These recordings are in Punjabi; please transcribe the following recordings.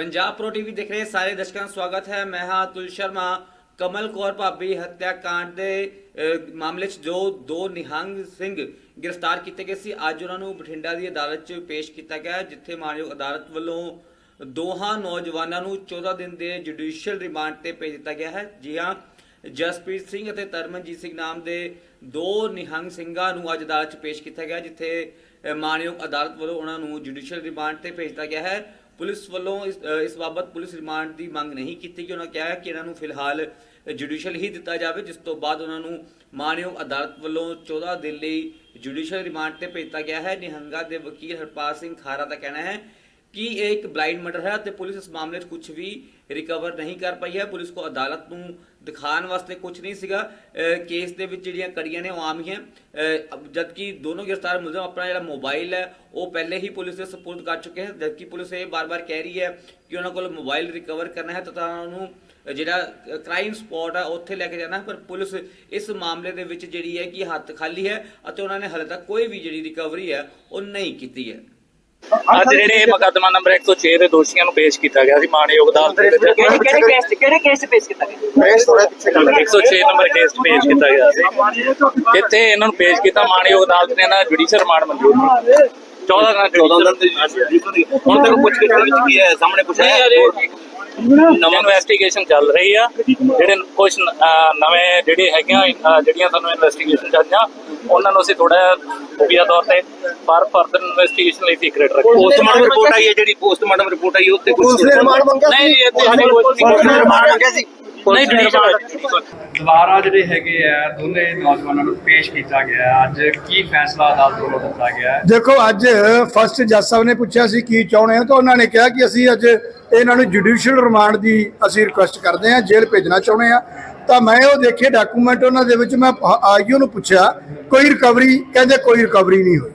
ਪੰਜਾਬ ਪ੍ਰੋ ਟੀਵੀ ਦੇਖ ਰਹੇ ਸਾਰੇ ਦਰਸ਼ਕਾਂ ਦਾ ਸਵਾਗਤ ਹੈ। ਮੈਂ ਹਾਂ ਅਤੁਲ ਸ਼ਰਮਾ। ਕਮਲ ਕੌਰ ਭਾਬੀ ਹੱਤਿਆ ਕਾਂਡ ਦੇ ਮਾਮਲੇ 'ਚ ਜੋ ਦੋ ਨਿਹੰਗ ਸਿੰਘ ਗ੍ਰਿਫਤਾਰ ਕੀਤੇ ਗਏ ਸੀ, ਅੱਜ ਉਹਨਾਂ ਨੂੰ ਬਠਿੰਡਾ ਦੀ ਅਦਾਲਤ 'ਚ ਪੇਸ਼ ਕੀਤਾ ਗਿਆ ਜਿੱਥੇ ਮਾਨਯੋਗ ਅਦਾਲਤ ਵੱਲੋਂ ਦੋਹਾਂ ਨੌਜਵਾਨਾਂ ਨੂੰ 14 ਦਿਨ ਦੇ ਜੁਡੀਸ਼ੀਅਲ ਰਿਮਾਂਡ ਤੇ ਭੇਜ ਦਿੱਤਾ ਗਿਆ ਹੈ। ਜੀ ਹਾਂ, ਜਸਪ੍ਰੀਤ ਸਿੰਘ ਅਤੇ ਤਰਮਨਜੀਤ ਸਿੰਘ ਨਾਮ ਦੇ ਦੋ ਨਿਹੰਗ ਸਿੰਘਾਂ ਨੂੰ ਅੱਜ ਅਦਾਲਤ 'ਚ ਪੇਸ਼ ਕੀਤਾ ਗਿਆ, ਜਿੱਥੇ ਮਾਨਯੋਗ ਅਦਾਲਤ ਵੱਲੋਂ ਉਹਨਾਂ ਨੂੰ ਜੁਡੀਸ਼ੀਅਲ ਰਿਮਾਂਡ ਤੇ ਭੇਜ ਦਿੱਤਾ ਗਿਆ ਹੈ। ਪੁਲਿਸ ਵੱਲੋਂ ਇਸ ਬਾਬਤ ਪੁਲਿਸ ਰਿਮਾਂਡ ਦੀ ਮੰਗ ਨਹੀਂ ਕੀਤੀ ਕਿ ਉਹਨਾਂ ਕਿਹਾ ਕਿ ਇਹਨਾਂ ਨੂੰ ਫਿਲਹਾਲ ਜੁਡੀਸ਼ੀਅਲ ਹੀ ਦਿੱਤਾ ਜਾਵੇ, ਜਿਸ ਤੋਂ ਬਾਅਦ ਉਹਨਾਂ ਨੂੰ ਮਾਨਯੋਗ ਅਦਾਲਤ ਵੱਲੋਂ 14 ਦਿਨ ਲਈ ਜੁਡੀਸ਼ੀਅਲ ਰਿਮਾਂਡ ਤੇ ਭੇਜਤਾ ਗਿਆ ਹੈ। ਨਿਹੰਗਾ ਦੇ ਵਕੀਲ ਹਰਪਾਲ ਸਿੰਘ ਖਾਰਾ ਦਾ ਕਹਿਣਾ ਹੈ ਕਿ ਇਹ ਇੱਕ ਬਲਾਈਂਡ ਮਰਡਰ ਹੈ ਤੇ ਪੁਲਿਸ ਇਸ ਮਾਮਲੇ 'ਚ ਕੁਝ ਵੀ ਰਿਕਵਰ ਨਹੀਂ ਕਰ ਪਾਈ ਹੈ ਪੁਲਿਸ ਕੋ ਅਦਾਲਤ ਨੂੰ ਦਿਖਾਉਣ ਵਾਸਤੇ ਕੁਝ ਨਹੀਂ ਸੀਗਾ ਕੇਸ ਦੇ ਵਿੱਚ ਜਿਹੜੀਆਂ ਕੜੀਆਂ ਨੇ ਉਹ ਆਮ ਹੀ ਹੈ ਜਦਕਿ ਦੋਨੋਂ ਗ੍ਰਿਫਤਾਰ ਮੁਲਜ਼ਮ ਆਪਣਾ ਜਿਹੜਾ ਮੋਬਾਈਲ ਹੈ ਉਹ ਪਹਿਲੇ ਹੀ ਪੁਲਿਸ ਦੇ ਸਪੁਰਦ ਕਰ ਚੁੱਕੇ ਹਨ ਜਦਕਿ ਪੁਲਿਸ ਇਹ ਬਾਰ-ਬਾਰ ਕਹਿ ਰਹੀ ਹੈ ਕਿ ਉਹਨਾਂ ਕੋਲ ਮੋਬਾਈਲ ਰਿਕਵਰ ਕਰਨਾ ਹੈ ਤथा ਉਹਨਾਂ ਨੂੰ ਜਿਹੜਾ ਕ੍ਰਾਈਮ ਸਪੌਟ ਹੈ ਉੱਥੇ ਲੈ ਕੇ ਜਾਣਾ ਹੈ। ਪਰ ਪੁਲਿਸ ਇਸ ਮਾਮਲੇ ਦੇ ਵਿੱਚ ਜਿਹੜੀ ਹੈ ਕਿ ਹੱਥ ਖਾਲੀ ਹੈ ਅਤੇ ਉਹਨਾਂ ਨੇ ਹਾਲੇ ਤੱਕ ਕੋਈ ਵੀ ਜਿਹੜੀ ਰਿਕਵਰੀ ਹੈ ਉਹ ਨਹੀਂ ਕੀਤੀ ਹੈ ਅੱਜ ਜਿਹੜੇ ਇਹ ਮੁਕੱਦਮਾ ਨੰਬਰ 106 ਦੇ ਦੋਸ਼ੀਆਂ ਨੂੰ ਪੇਸ਼ ਕੀਤਾ ਗਿਆ ਸੀ ਮਾਨਯੋਗ ਅਦਾਲਤ ਦੇ ਵਿੱਚ। ਕਿਹੜੇ ਕਿਹੜੇ ਕੇਸ 'ਚ- ਕਿਹੜੇ ਕੇਸ 'ਚ ਪੇਸ਼ ਕੀਤਾ ਗਿਆ? 106 ਨੰਬਰ ਕੇਸ 'ਚ ਪੇਸ਼ ਕੀਤਾ ਗਿਆ ਸੀ। ਜਿੱਥੇ ਇਹਨਾਂ ਨੂੰ ਪੇਸ਼ ਕੀਤਾ ਮਾਨਯੋਗ ਅਦਾਲਤ ਨੇ ਇਹਨਾਂ ਜੁਡੀਸ਼ੀਅਲ ਰਿਮਾਂਡ ਮਨਜ਼ੂਰ ਕੀਤਾ। 14 ਦਾ 14 ਦਾ ਹੁਣ ਤੱਕ ਪੁੱਛ ਗਿੱਛ ਵਿੱਚ ਕੀ ਹੈ? ਸਾਹਮਣੇ ਕੁਝ ਹੈ? ਨਵੀਂ ਇਨਵੈਸਟੀਗੇਸ਼ਨ ਚੱਲ ਰਹੀ ਆ। ਜਿਹੜੇ ਕੁਝ ਨਵੇਂ ਜਿਹੜੇ ਹੈਗੀਆਂ ਜਿਹੜੀਆਂ ਸਾਨੂੰ ਇਨਵੈਸਟੀਗੇਸ਼ਨ ਚੱਲੀਆਂ ਉਹਨਾਂ ਨੂੰ ਅਸੀਂ ਥੋੜਾ ਖੁਫੀਆ ਤੌਰ ਤੇ ਪਰ ਫਰਦਰ ਇਨਵੈਸਟੀਗੇਸ਼ਨ ਲਈ ਸੀਕ੍ਰੀਟ ਰੱਖਾਂਗੇ ਪੋਸਟਮਾਰਟਮ ਰਿਪੋਰਟ ਆਈ ਹੈ ਜਿਹੜੀ ਪੋਸਟਮਾਰਟਮ ਰਿਪੋਰਟ ਆਈ ਉਹਤੇ ਕੁਝ ਨਹੀਂ ਜੀ ਇੱਥੇ ਹਾਲੇ ਕੁਝ ਨਹੀਂ ਰਿਮਾਂਡ ਮੰਗਿਆ ਸੀ। ਨਹੀਂ ਜੁਡੀਸ਼ੀਅਲ ਦੁਬਾਰਾ ਜਿਹੜੇ ਹੈਗੇ ਆ ਦੋਨੇ ਨੌਜਵਾਨਾਂ ਨੂੰ ਪੇਸ਼ ਕੀਤਾ ਗਿਆ। ਹੈ। ਅੱਜ ਕੀ ਫੈਸਲਾ ਅਦਾਲਤ ਵੱਲੋਂ ਦਿੱਤਾ ਗਿਆ? ਹੈ ਦੇਖੋ ਅੱਜ ਫਸਟ ਜੱਜ ਸਾਹਿਬ ਨੇ ਪੁੱਛਿਆ ਸੀ ਕੀ ਚਾਹੁੰਦੇ ਹੋ ਤਾਂ ਉਹਨਾਂ ਨੇ ਕਿਹਾ ਕਿ ਅਸੀਂ ਅੱਜ ਇਹਨਾਂ ਨੂੰ ਜੁਡੀਸ਼ੀਅਲ ਰਿਮਾਂਡ ਦੀ ਅਸੀਂ ਰਿਕੁਐਸਟ ਕਰਦੇ ਹਾਂ ਜੇਲ੍ਹ ਭੇਜਣਾ ਚਾਹੁੰਦੇ ਹਾਂ। ਤਾਂ ਮੈਂ ਉਹ ਦੇਖੇ ਡਾਕੂਮੈਂਟ ਉਹਨਾਂ ਦੇ ਵਿੱਚ ਮੈਂ ਆਈਓ ਨੂੰ ਪੁੱਛਿਆ ਕੋਈ ਰਿਕਵਰੀ ਕਹਿੰਦੇ ਕੋਈ ਰਿਕਵਰੀ ਨਹੀਂ ਹੋਈ।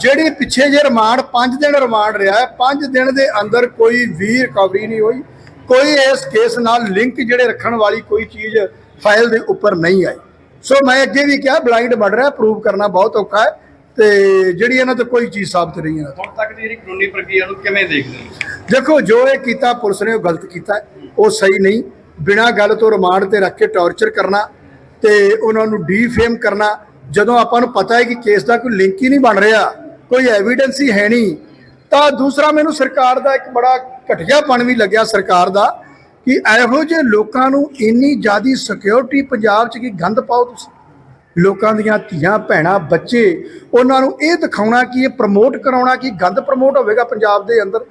ਜਿਹੜੀ ਪਿੱਛੇ ਜੇ ਰਿਮਾਂਡ 5 ਦਿਨ ਰਿਮਾਂਡ ਰਿਹਾ ਹੈ 5 ਦਿਨ ਦੇ ਅੰਦਰ ਕੋਈ ਵੀ ਰਿਕਵਰੀ ਨਹੀਂ ਹੋਈ। ਕੋਈ ਇਸ ਕੇਸ ਨਾਲ ਲਿੰਕ ਜਿਹੜੇ ਰੱਖਣ ਵਾਲੀ ਕੋਈ ਚੀਜ਼ ਫਾਈਲ ਦੇ ਉੱਪਰ ਨਹੀਂ ਆਈ। ਸੋ ਮੈਂ ਅੱਗੇ ਵੀ ਕਿਹਾ ਬਲਾਈਂਡ ਮਰਡਰ ਹੈ ਪ੍ਰੂਵ ਕਰਨਾ ਬਹੁਤ ਔਖਾ ਹੈ ਤੇ ਜਿਹੜੀ ਇਹਨਾਂ ਤੋਂ ਕੋਈ ਚੀਜ਼ ਸਾਬਤ ਨਹੀਂ ਹੈ। ਹੁਣ ਤੱਕ ਦੀ ਜਿਹੜੀ ਕਾਨੂੰਨੀ ਪ੍ਰਕਿਰਿਆ ਨੂੰ ਕਿਵੇਂ ਦੇਖਦੇ ਹੋ ਦੇਖੋ ਜੋ ਇਹ ਕੀਤਾ ਪੁਲਿਸ ਨੇ ਉਹ ਗਲਤ ਕੀਤਾ ਉਹ ਸਹੀ ਨਹੀਂ। ਬਿਨਾਂ ਗੱਲ ਤੋਂ ਰਿਮਾਂਡ ਤੇ ਰੱਖ ਕੇ ਟੌਰਚਰ ਕਰਨਾ ਤੇ ਉਹਨਾਂ ਨੂੰ ਡੀਫੇਮ ਕਰਨਾ ਜਦੋਂ ਆਪਾਂ ਨੂੰ ਪਤਾ ਹੈ ਕਿ ਕੇਸ ਦਾ ਕੋਈ ਲਿੰਕ ਹੀ ਨਹੀਂ ਬਣ ਰਿਹਾ ਕੋਈ ਐਵੀਡੈਂਸ ਹੀ ਹੈ ਨਹੀਂ ਤਾਂ ਦੂਸਰਾ ਮੈਨੂੰ ਸਰਕਾਰ ਦਾ ਇੱਕ ਬੜਾ ਘਟੀਆਪਣ ਵੀ ਲੱਗਿਆ ਸਰਕਾਰ ਦਾ ਕਿ ਇਹੋ ਜਿਹੇ ਲੋਕਾਂ ਨੂੰ ਇੰਨੀ ਜ਼ਿਆਦੀ ਸਿਕਿਉਰਿਟੀ ਪੰਜਾਬ 'ਚ ਕੀ ਗੰਦ ਪਾਓ ਤੁਸੀਂ? ਲੋਕਾਂ ਦੀਆਂ ਧੀਆਂ, ਭੈਣਾਂ, ਬੱਚੇ, ਉਹਨਾਂ ਨੂੰ ਇਹ ਦਿਖਾਉਣਾ ਕਿ ਇਹ ਪ੍ਰਮੋਟ ਕਰਾਉਣਾ ਕਿ ਗੰਦ ਪ੍ਰਮੋਟ ਹੋਵੇਗਾ ਪੰਜਾਬ ਦੇ ਅੰਦਰ।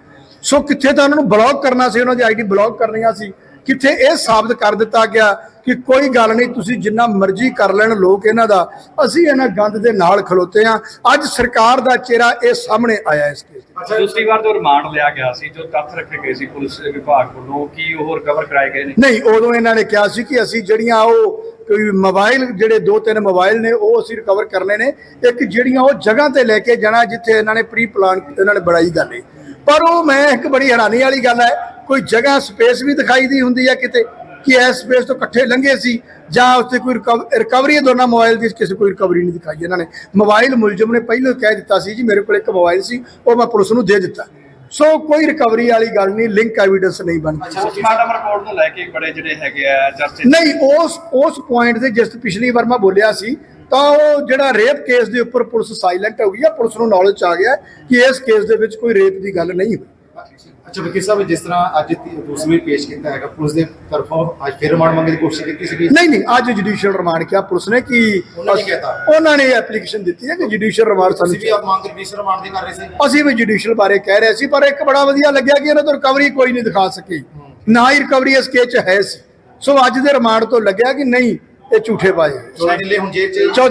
ਸੋ ਕਿੱਥੇ ਤਾਂ ਉਹਨਾਂ ਨੂੰ ਬਲੌਕ ਕਰਨਾ ਸੀ, ਉਹਨਾਂ ਦੀ ਆਈਡੀ ਬਲੌਕ ਕਰਨੀਆਂ ਸੀ। ਕਿੱਥੇ ਇਹ ਸਾਬਤ ਕਰ ਦਿੱਤਾ ਗਿਆ ਕਿ ਕੋਈ ਗੱਲ ਨਹੀਂ ਤੁਸੀਂ ਜਿੰਨਾ ਮਰਜ਼ੀ ਕਰ ਲੈਣ ਲੋਕ ਇਹਨਾਂ ਦਾ। ਅਸੀਂ ਇਹਨਾਂ ਗੰਦ ਦੇ ਨਾਲ ਖਲੋਤੇ ਆ ਅੱਜ ਸਰਕਾਰ ਦਾ ਚਿਹਰਾ ਇਹ ਸਾਹਮਣੇ ਆਇਆ ਇਸ ਕੇਸ ਦੇ ਦੂਸਰੀ ਵਾਰ ਜੋ ਰਿਮਾਂਡ ਲਿਆ ਗਿਆ ਸੀ ਜੋ ਤੱਥ ਰੱਖੇ ਗਏ ਸੀ ਪੁਲਿਸ ਵਿਭਾਗ ਵੱਲੋਂ ਕੀ ਉਹ ਰਿਕਵਰ ਕਰਾਏ ਗਏ ਨੇ? ਨਹੀਂ ਉਦੋਂ ਇਹਨਾਂ ਨੇ ਕਿਹਾ ਸੀ ਕਿ ਅਸੀਂ ਜਿਹੜੀਆਂ ਉਹ ਕੋਈ ਮੋਬਾਈਲ ਜਿਹੜੇ ਦੋ ਤਿੰਨ ਮੋਬਾਈਲ ਨੇ ਉਹ ਅਸੀਂ ਰਿਕਵਰ ਕਰਨੇ ਨੇ। ਇੱਕ ਜਿਹੜੀਆਂ ਉਹ ਜਗ੍ਹਾ ਤੇ ਲੈ ਕੇ ਜਾਣਾ ਜਿੱਥੇ ਇਹਨਾਂ ਨੇ ਪ੍ਰੀ ਪਲਾਨ ਇਹਨਾਂ ਨੇ ਬਣਾਈ ਗੱਲ ਹੈ ਪਰ ਉਹ ਮੈਂ ਇੱਕ ਬੜੀ ਹੈਰਾਨੀ ਵਾਲੀ ਗੱਲ ਹੈ ਕੋਈ ਜਗ੍ਹਾ ਸਪੇਸ ਵੀ ਦਿਖਾਈ ਦੀ ਹੁੰਦੀ ਹੈ ਕਿਤੇ ਕਿ ਇਸ ਸਪੇਸ ਤੋਂ ਇਕੱਠੇ ਲੰਘੇ ਸੀ ਜਾਂ ਉੱਥੇ ਕੋਈ ਰਿਕਵਰੀ ਦੋਨਾਂ ਮੋਬਾਈਲ ਦੀ ਕਿਸੇ ਕੋਈ ਰਿਕਵਰੀ ਨਹੀਂ ਦਿਖਾਈ ਇਹਨਾਂ ਨੇ। ਮੋਬਾਈਲ ਮੁਲਜ਼ਮ ਨੇ ਪਹਿਲਾਂ ਕਹਿ ਦਿੱਤਾ ਸੀ ਜੀ ਮੇਰੇ ਕੋਲ ਇੱਕ ਮੋਬਾਈਲ ਸੀ ਉਹ ਮੈਂ ਪੁਲਿਸ ਨੂੰ ਦੇ ਦਿੱਤਾ। ਸੋ ਕੋਈ ਰਿਕਵਰੀ ਵਾਲੀ ਗੱਲ ਨਹੀਂ ਲਿੰਕ ਐਵੀਡੈਂਸ ਨਹੀਂ ਬਣਦੀ ਪੋਸਟਮਾਰਟਮ ਰਿਪੋਰਟ ਨੂੰ ਲੈ ਕੇ ਬੜੇ ਜਿਹੜੇ ਹੈਗੇ ਆ ਚਰਚੇ ਨਹੀਂ ਉਸ ਉਸ ਪੁਆਇੰਟ ਤੇ ਜਿਸ ਪਿਛਲੀ ਵਾਰ ਮੈਂ ਬੋਲਿਆ ਸੀ ਤਾਂ ਉਹ ਜਿਹੜਾ ਰੇਪ ਕੇਸ ਦੇ ਉੱਪਰ ਪੁਲਿਸ ਸਾਇਲੈਂਟ ਹੋ ਗਈ ਹੈ ਪੁਲਿਸ ਨੂੰ ਨੌਲੇਜ ਆ ਗਿਆ ਕਿ ਇਸ ਕੇਸ ਦੇ ਵਿੱਚ ਕੋਈ ਰੇਪ ਦੀ ਗੱਲ ਨਹੀਂ ਹੋਈ। ਅੱਛਾ ਵਕੀਲ ਸਾਹਿਬ ਜਿਸ ਤਰ੍ਹਾਂ ਅੱਜ ਦੂਸਰੀ ਪੇਸ਼ ਕੀਤਾ ਹੈਗਾ ਪੁਲਿਸ ਦੇ ਤਰਫੋਂ ਅੱਜ ਫਿਰ ਰਿਮਾਂਡ ਮੰਗਣ ਦੀ ਕੋਸ਼ਿਸ਼ ਕੀਤੀ ਸੀ ਨਹੀਂ ਨਹੀਂ ਅੱਜ ਜੁਡੀਸ਼ੀਅਲ ਰਿਮਾਂਡ ਕਿਹਾ ਪੁਲਿਸ ਨੇ ਕਿ ਉਹਨਾਂ ਨੇ ਐਪਲੀਕੇਸ਼ਨ ਦਿੱਤੀ ਹੈ ਕਿ ਜੁਡੀਸ਼ੀਅਲ ਰਿਮਾਂਡ ਸਾਨੂੰ ਵੀ ਆਪ ਮੰਗ ਜੁਡੀਸ਼ੀਅਲ ਰਿਮਾਂਡ ਦੀ ਕਰ ਰਹੇ ਸੀ? ਅਸੀਂ ਵੀ ਜੁਡੀਸ਼ੀਅਲ ਬਾਰੇ ਕਹਿ ਰਹੇ ਸੀ ਪਰ ਇੱਕ ਬੜਾ ਵਧੀਆ ਲੱਗਿਆ ਕਿ ਇਹਨਾਂ ਤੋਂ ਰਿਕਵਰੀ ਕੋਈ ਨਹੀਂ ਦਿਖਾ ਸਕੀ। ਨਾ ਹੀ ਰਿਕਵਰੀ ਇਸ ਕੇਸ 'ਚ ਹੈ ਸੀ। ਸੋ ਅੱਜ ਦੇ ਰਿਮਾਂਡ ਤੋਂ ਲੱਗਿਆ ਕਿ ਨਹੀਂ ਇਹ ਝੂਠੇ ਥੋੜਾ ਢਿੱਲੇ ਹੁਣ ਜੇਲ੍ਹ ਚ 14